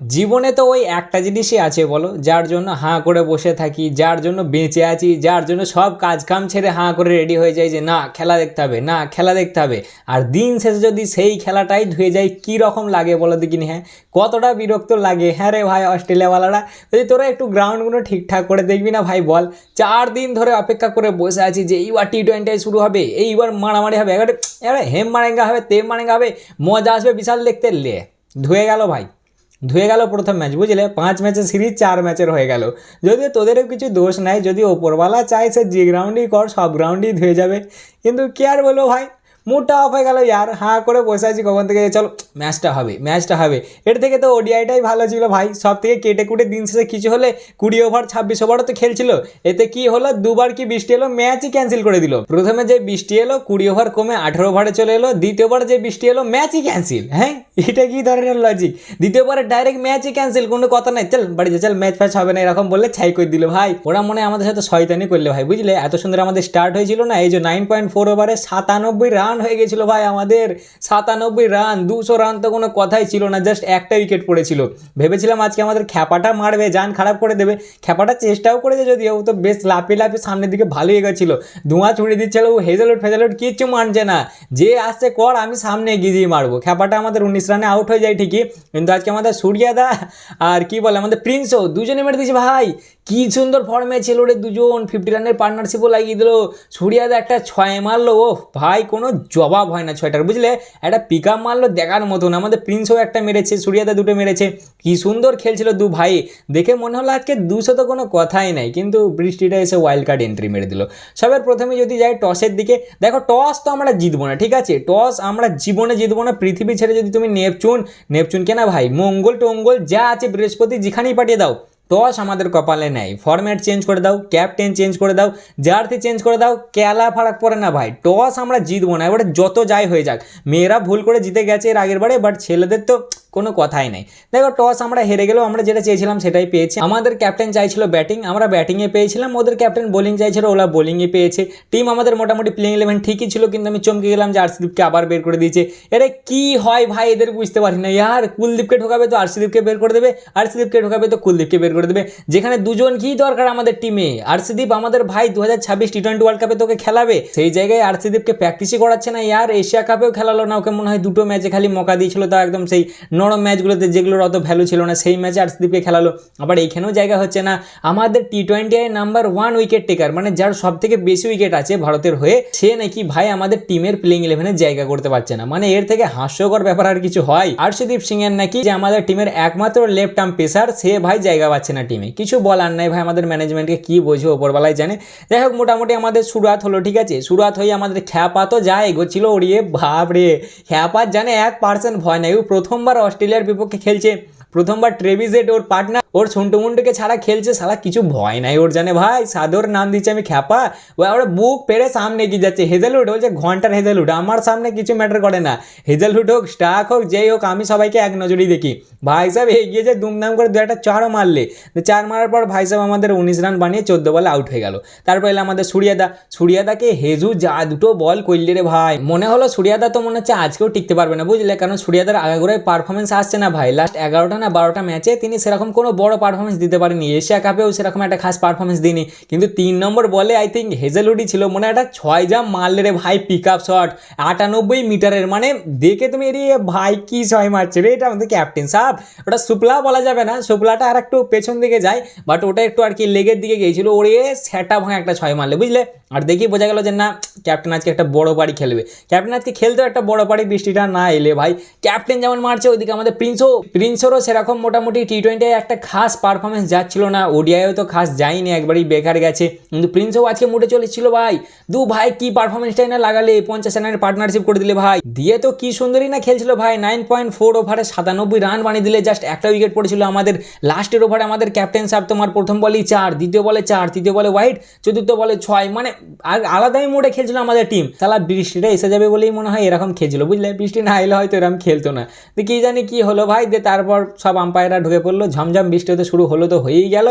জীবনে তো ওই একটা জিনিসই আছে বলো, যার জন্য হাঁ করে বসে থাকি, যার জন্য বেঁচে আছি, যার জন্য সব কাজ কাম ছেড়ে হাঁ করে রেডি হয়ে যাই যে না, খেলা দেখতে হবে, না, খেলা দেখতে হবে। আর দিন শেষে যদি সেই খেলাটাই ধুয়ে যায় কী রকম লাগে বলো দেখিনি হ্যাঁ? কতটা বিরক্ত লাগে হ্যাঁ রে ভাই অস্ট্রেলিয়াওয়ালারা? যদি তোরা একটু গ্রাউন্ডগুলো ঠিকঠাক করে দেখবি না ভাই, বল। চার দিন ধরে অপেক্ষা করে বসে আছি যে এইবার টি টোয়েন্টি শুরু হবে, এইবার মারামারি হবে এবারে হেম মারেঙ্গা হবে, তেম মারেঙ্গা হবে, মজা আসবে বিশাল দেখতে, লে, ধুয়ে গেল ভাই। ধুয়ে গেল প্রথম ম্যাচ বুঝলে? পাঁচ ম্যাচের সিরিজ চার ম্যাচের হয়ে গেল। যদিও তোদেরও কিছু দোষ নাই যদি ওপরওয়ালা চায় সে যে গ্রাউন্ডই কর, সব গ্রাউন্ডেই ধুয়ে যাবে। কিন্তু কে আর বলব ভাই? মুডটা অফ হয়ে গেল, ইয়ার। হাঁ করে বসে আছি কখন থেকে? চলো ম্যাচটা হবে ম্যাচটা হবে। এর থেকে তো ওডিআইটাই ভালো ছিল ভাই। সব থেকে কেটে কুটে দিন শেষে কিছু হলে কুড়ি ওভার ছাব্বিশ ওভারও তো খেলছিল। এতে কি হলো? দুবার কি বৃষ্টি এলো? ম্যাচই ক্যান্সেল করে দিল। প্রথমে যে বৃষ্টি এলো, কুড়ি ওভার কমে আঠেরো ওভারে চলে এলো। দ্বিতীয়বার যে বৃষ্টি এলো ম্যাচই ক্যান্সেল হ্যাঁ? এটা কি ধরনের লজিক দ্বিতীয়বারে ডাইরেক্ট ম্যাচই ক্যান্সেল কোনো কথা নাই। চল, বাড়ি যা, চল ম্যাচ ফ্যাচ হবে না, এরকম বললে ছাই করে দিল ভাই। ওরা মনে আমাদের সাথে শয়তানি করলে ভাই, বুঝলে? এত সুন্দর আমাদের স্টার্ট হয়েছিল না, এই যে নাইন পয়েন্ট ফোর ওভারে সাতানব্বই রান হয়ে গেছিল ভাই আমাদের সাতানব্বই রান দুশো রান তো কোনো কথাই ছিল না জাস্ট একটা উইকেট পড়েছিল। ভেবেছিলাম আজকে আমাদের খ্যাপাটা মারবে যান খারাপ করে দেবে। খ্যাপাটা চেষ্টাও করেছে যদিও, ও তো বেশ লাফিয়ে লাফিয়ে সামনের দিকে ভালো এগোচ্ছিল। ধোঁয়া ছুড়ে দিচ্ছিল, ও হেজেলুট ফেজেলুট কিচ্ছু মানছে না। যে আসছে কর, আমি সামনে এগিয়ে দিয়ে মারবো। খ্যাপাটা আমাদের উনিশ রানে আউট হয়ে যায় ঠিকই, কিন্তু আজকে আমাদের সূর্যাদা আর কি বলে, আমাদের প্রিন্সও দুজনে মেরে দিয়েছে ভাই। কি সুন্দর ফর্মে ছিল রে দুজন ফিফটি রানের পার্টনারশিপও লাগিয়ে দিল। সূর্যাদা একটা ছয় মারলো ও ভাই কোনো জবাব হয় না ছয়টার, বুঝলে? একটা পিক আপ মারলো দেখার মতন, আমাদের প্রিন্সও একটা মেরেছে সূর্যাদা দুটো মেরেছে। কি সুন্দর খেলছিল দু ভাই। দেখে মনে হলো আজকে দুশো তো কোনো কথাই নাই, কিন্তু বৃষ্টিটা এসে ওয়াইল্ড কার্ড এন্ট্রি মেরে দিল। সবার প্রথমে যদি যাই টসের দিকে, দেখো টস তো আমরা জিতবো না, ঠিক আছে? টস আমরা জীবনে জিতবো না, পৃথিবী ছেড়ে যদি তুমি নেপচুন নেপচুনকে না ভাই, মঙ্গল টঙ্গল যা আছে বৃহস্পতি যেখানেই পাঠিয়ে দাও। টস আমাদের কপালে নেই। ফরম্যাট চেঞ্জ করে দাও ক্যাপ্টেন চেঞ্জ করে দাও জার্সি চেঞ্জ করে দাও, কেলা ফারাক পড়ে না ভাই। টস আমরা জিতবো না, এবারে যত যাই হয়ে যাক। মেয়েরা ভুল করে জিতে গেছে এর আগের বারে বাট ছেলেদের তো কোনো কথাই নাই। দেখো টস আমরা হেরে গেলেও আমরা যেটা চেয়েছিলাম সেটাই পেয়েছি। আমাদের ক্যাপ্টেন চাইছিল ব্যাটিং আমরা ব্যাটিংয়ে পেয়েছিলাম। ওদের ক্যাপ্টেন বোলিং চাইছিল, ওরা বোলিংয়ে পেয়েছে। টিম আমাদের মোটামুটি প্লেইং ইলেভেন ঠিকই ছিল, কিন্তু আমি চমকে গেলাম যে আরসিদীপকে আবার বের করে দিয়েছে। এরে, কি হয় ভাই? এদের বুঝতে পারি না। ইয়ার, কুলদীপকে ঢোকাবে তো আরসিদীপকে বের করে দেবে আরসিদীপকে ঢোকাবে তো কুলদীপকে বের করে দেবে। যেখানে দুজন কি দরকার আমাদের টিমে আরসিদীপ আমাদের ভাই দু হাজার ছাব্বিশ টি টোয়েন্টি ওয়ার্ল্ড কাপে তোকে খেলাবে। সেই জায়গায় আরসিদীপকে প্র্যাকটিসই করাচ্ছে না। ইয়ার এশিয়া কাপেও খেলালো না। ওকে মনে হয় দুটো ম্যাচে খালি মকা দিয়েছিল, তা একদম সেই নরম ম্যাচগুলোতে যেগুলোর অত ভ্যালু ছিল না, সেই ম্যাচে আরসিদীপকে খেলালো। আবার এইখানেও জায়গা হচ্ছে না। আমাদের T twenty number one wicket taker মানে যার সব থেকে বেশি উইকেট আছে ভারতের হয়ে, সে নাকি ভাই আমাদের টিমের প্লেইং ইলেভেনে জায়গা করতে পারছে না। মানে এর থেকে হাস্যকর ব্যাপার আর কিছু হয়? আরশদীপ সিং এর নাকি যে আমাদের টিমের একমাত্র লেফট আর্ম পেসার, সে ভাই জায়গা পাচ্ছে না টিমে কিছু বলার নাই ভাই আমাদের ম্যানেজমেন্টকে কি বোঝে ওপরবেলায় জানে? যাই হোক, মোটামুটি আমাদের শুরুয়াত হলো, ঠিক আছে? শুরুয়াত হয়ে আমাদের খ্যাপা তো যা এগোচ্ছিল ওড়িয়ে ভাব রে খ্যাপার জানে এক পার্সেন্ট ভয় নাই, ও প্রথমবার অস্ট্রেলিয়ার বিপক্ষে খেলছে প্রথমবার ট্রেভিজেট ওর পার্টনার ওর ছন্টু মুন্টুকে ছাড়া খেলছে সারা কিছু ভয় নাই ওর জানে। ভাই, সাদর নাম দিচ্ছে আমি খ্যাপা। ও ওরা বুক পেরে সামনে এগিয়ে যাচ্ছে। হেজেলউড বলছে ঘণ্টার হেজেলউড আমার সামনে কিছু ম্যাটার করে না। হেজেলউড হোক, স্টাক হোক, যেই হোক, আমি সবাইকে এক নজরেই দেখি। ভাই সাহেব এগিয়ে যে দুমদাম করে দু একটা চারও মারলে। চার মারার পর ভাই সাহেব আমাদের উনিশ রান বানিয়ে চোদ্দ বলে আউট হয়ে গেল। তারপর এলো আমাদের সুরিয়াদা। সুরিয়াদাকে হেজু যা দুটো বল করলে রে ভাই। মনে হলো সুরিয়াদা তো মনে হচ্ছে আজকেও টিকতে পারবে না, বুঝলে? কারণ সুরিয়াদার আগাগোড়ায় পারফরমেন্স আসছে না ভাই। লাস্ট এগারোটা না বারোটা ম্যাচে তিনি সেরকম কোনো বড় পারফরমেন্স দিতে পারেনি। এশিয়া কাপেও সেরকম একটা খাস পারফরমেন্স দিইনি। কিন্তু তিন নম্বর বলে আই থিঙ্ক হেজেলুডি ছিল মনে একটা ছয় জাম মারলে রে ভাই পিক আপ শট আটানব্বই মিটারের মানে দেখে তুমি এরিয়ে ভাই, কি ছয় মারছে রে? এটা আমাদের ক্যাপ্টেন সাহ ওটা সুপলা বলা যাবে না, সুপলাটা আর একটু পেছন দিকে যায় বাট ওটা একটু আর কি লেগের দিকে গিয়েছিল। ওরে সেটা ভাঙা একটা ছয় মারলে, বুঝলে? আর দেখি বোঝা গেল যে না ক্যাপ্টেন আজকে একটা বড় বাড়ি খেলবে। ক্যাপ্টেন আজকে খেলতেও একটা বড় বাড়ি বৃষ্টিটা না এলে ভাই। ক্যাপ্টেন যেমন মারছে, ওইদিকে আমাদের প্রিন্সও প্রিন্সেরও সেরকম মোটামুটি টি টোয়েন্টি একটা খাস পারফরমেন্স যাচ্ছিল না, ওডিআইও তো খাস যায়নি, একবারই বেকার গেছে। কিন্তু প্রিন্সও আজকে মুটে চলেছিল ভাই। দু ভাই কি পারফরমেন্সটাই না লাগালে, পঞ্চাশ রানের পার্টনারশিপ করে দিলে ভাই। দিয়ে তো কি সুন্দরই না খেলছিল ভাই নাইন পয়েন্ট ফোর ওভারে সাতানব্বই রান বানিয়ে দিলে জাস্ট একটা উইকেট পড়েছিল আমাদের। লাস্টের ওভারে আমাদের ক্যাপ্টেন সাহেব তোমার প্রথম বলেই চার, দ্বিতীয় বলে চার, তৃতীয় বলে হোয়াইট চতুর্থ বলে ছয় মানে আর আলাদাই মোডে খেলছিল আমাদের টিম তাহলে বৃষ্টিটা এসে যাবে বলেই মনে হয় এরকম খেলছিল, বুঝলে? বৃষ্টি না এলে হয়তো এরকম খেলতো না। তো কি জানি কি হলো ভাই, দিয়ে তারপর সব আম্পায়াররা ঢুকে পড়ল, ঝমঝম বৃষ্টি হতে শুরু হলো তো হয়েই গেল।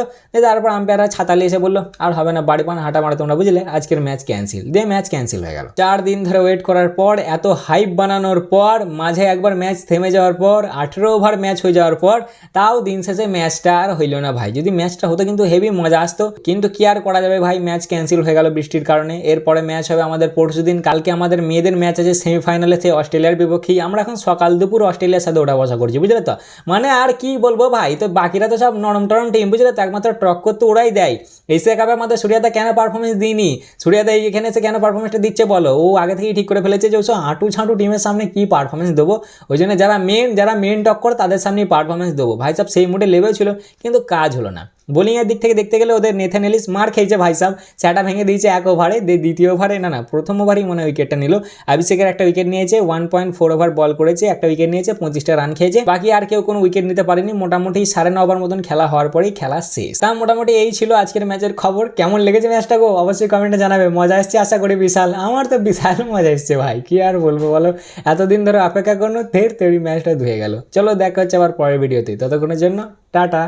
তারপর আম্পায়াররা ছাতা নিয়ে এসে বলল, আর হবে না, বাড়ি পান, হাঁটা মারা তোমরা বুঝলে, আজকের ম্যাচ ক্যান্সেল দিয়ে ম্যাচ ক্যান্সেল হয়ে গেল। চার দিন ধরে ওয়েট করার পর, এত হাইপ বানানোর পর, মাঝে একবার ম্যাচ থেমে যাওয়ার পর, আঠেরো ওভার ম্যাচ হয়ে যাওয়ার পর, তাও দিন শেষে ম্যাচটা আর হইল না ভাই। যদি ম্যাচটা হতো কিন্তু হেভি মজা আসতো। কিন্তু কি আর করা যাবে ভাই ম্যাচ ক্যান্সেল হয়ে গেল বৃষ্টির কারণে। এরপরে ম্যাচ হবে আমাদের পরশু দিন। কালকে আমাদের মেয়েদের ম্যাচ আছে সেমিফাইনালে সেই অস্ট্রেলিয়ার বিপক্ষেই। আমরা এখন সকাল দুপুর অস্ট্রেলিয়ার সাথে ওটা বসা করছি, বুঝলে তো? মানে আর কি বলব ভাই, তো বাকিরা তো সব নরম টরম টিম বুঝলে তো? একমাত্র ট্রক করতে ওরাই দেয়। এশিয়া কাপে আমাদের সূর্যাদা কেন পারফরমেন্স দিইনি? সূর্যাদা এখানে এসে কেন পারফরমেন্সটা দিচ্ছে বলো? ও আগে থেকেই ঠিক করে ফেলেছে যে ওসব হাঁটু ছাঁটু টিমের সামনে কি পারফরমেন্স দেবো? ওই জন্য যারা মেন যারা মেন টক করে তাদের সামনেই পারফরমেন্স দেবো। ভাই সাহেব সেই মুডে লেভেল ছিল, কিন্তু কাজ হলো না। বোলিংয়ের দিক থেকে দেখতে গেলে ওদের নেথেন এলিস মার খেয়েছে ভাই সাহেব সেটা ভেঙে দিয়েছে এক ওভারে দিয়ে দ্বিতীয় ওভারে না না, প্রথম ওভারেই মনে হয় উইকেটটা নিল। অভিষেকের একটা উইকেট নিয়েছে one point four over bowl করেছে, একটা উইকেট নিয়েছে, পঁচিশটা রান খেয়েছে। বাকি আর কেউ কোনো উইকেট নিতে পারেনি। মোটামুটি সাড়ে ন ওভার মতন খেলা হওয়ার পরেই খেলা শেষ। তা মোটামুটি এই ছিল আজকের ম্যাচের খবর। কেমন লেগেছে ম্যাচটা গো? অবশ্যই কমেন্টে জানাবে। মজা এসছে, আশা করি বিশাল। আমার তো বিশাল মজা এসছে ভাই। কি আর বলব বলো? এতদিন ধরে অপেক্ষা করল ফের তেরি ম্যাচটা ধুয়ে গেল। চলো দেখা হচ্ছে আবার পরের ভিডিওতে ততক্ষণের জন্য, টাটা।